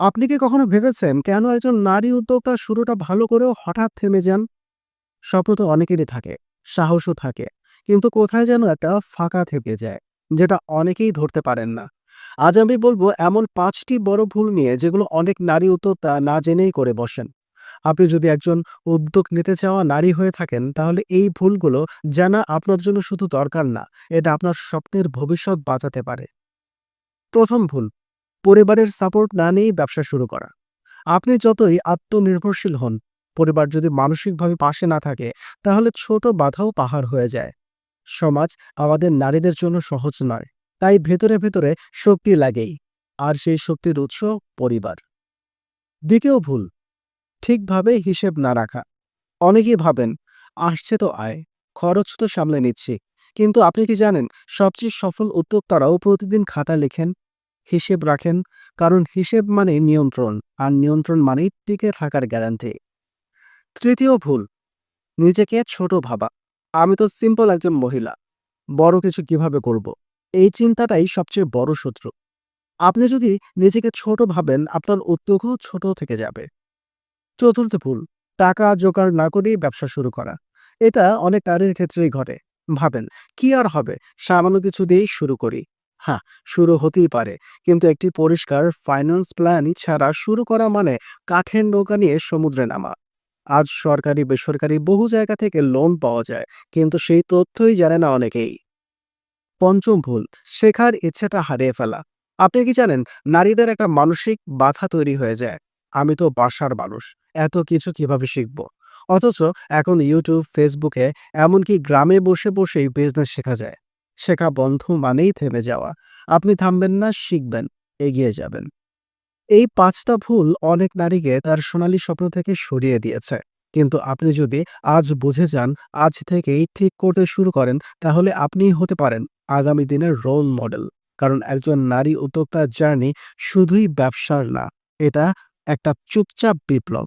আপনি কি কখনো ভেবেছেন কেন একজন নারী উদ্যোক্তা শুরুটা ভালো করেও হঠাৎ থেমে যান? স্বপ্ন তো অনেকেরই থাকে, সাহসও থাকে, কিন্তু কোথায় যেন একটা ফাঁকা থেকে যায়, যেটা অনেকেই ধরতে পারেন না। আজ আমি বলব এমন পাঁচটি বড় ভুল নিয়ে যেগুলো অনেক নারী উদ্যোক্তা না জেনেই করে বসেন। আপনি যদি একজন উদ্যোগ নিতে চাওয়া নারী হয়ে থাকেন, তাহলে এই ভুলগুলো জানা আপনার জন্য শুধু দরকার না, এটা আপনার স্বপ্নের ভবিষ্যৎ বাঁচাতে পারে। প্রথম ভুল পরিবারের সাপোর্ট না নিয়েই ব্যবসা শুরু করা। আপনি যতই আত্মনির্ভরশীল হন, পরিবার যদি মানসিকভাবে পাশে না থাকে, তাহলে ছোট বাধাও পাহাড় হয়ে যায়। সমাজ আমাদের নারীদের জন্য সহজ নয়, তাই ভেতরে ভেতরে শক্তি লাগেই, আর সেই শক্তির উৎস পরিবার। দ্বিতীয় ভুল, ঠিকভাবে হিসেব না রাখা। অনেকেই ভাবেন, আসছে তো আয়, খরচ তো সামলে নিচ্ছি। কিন্তু আপনি কি জানেন, সবচেয়ে সফল উদ্যোক্তারাও প্রতিদিন খাতা লেখেন হিসেব রাখেন, কারণ হিসেব মানে নিয়ন্ত্রণ, আর নিয়ন্ত্রণ মানেই টিকে থাকার গ্যারান্টি তৃতীয় ভুল, নিজেকে ছোট ভাবা। আমি তো সিম্পল একজন মহিলা, বড় কিছু কীভাবে করব? এই চিন্তাটাই সবচেয়ে বড় শত্রু। আপনি যদি নিজেকে ছোট ভাবেন, আপনার উদ্যোগও ছোট থেকে যাবে। চতুর্থ ভুল, টাকা জোগাড় না করেই ব্যবসা শুরু করা। এটা অনেক নারীর ক্ষেত্রেই ঘটে। ভাবেন, কি আর হবে? সামান্য কিছু দিয়েই শুরু করি। হ্যাঁ শুরু হতেই পারে। কিন্তু একটি পরিষ্কার ফাইন্যান্স প্ল্যান ছাড়া শুরু করা মানে কাঠের নৌকা নিয়ে সমুদ্রে নামা। আজ সরকারি, বেসরকারি বহু জায়গা থেকে লোন পাওয়া যায়, কিন্তু সেই তথ্যই জানে না অনেকেই। পঞ্চম ভুল, শেখার ইচ্ছেটা হারিয়ে ফেলা। আপনি কি জানেন, নারীদের একটা মানসিক বাধা তৈরি হয়ে যায়। আমি তো বাসার মানুষ, এত কিছু কীভাবে শিখব? অথচ এখন ইউটিউব ফেসবুকে এমনকি গ্রামে বসে বসেই বিজনেস শেখা যায়। শেখা বন্ধ মানেই থেমে যাওয়া। আপনি থামবেন না, শিখবেন, এগিয়ে যাবেন। এই পাঁচটা ভুল অনেক নারীকে তার সোনালী স্বপ্ন থেকে সরিয়ে দিয়েছে। কিন্তু আপনি যদি আজ বুঝে যান, আজ থেকেই ঠিক করতে শুরু করেন, তাহলে আপনিই হতে পারেন আগামী দিনের রোল মডেল কারণ একজন নারী উদ্যোক্তার জার্নি শুধুই ব্যবসার না, এটা একটা চুপচাপ বিপ্লব।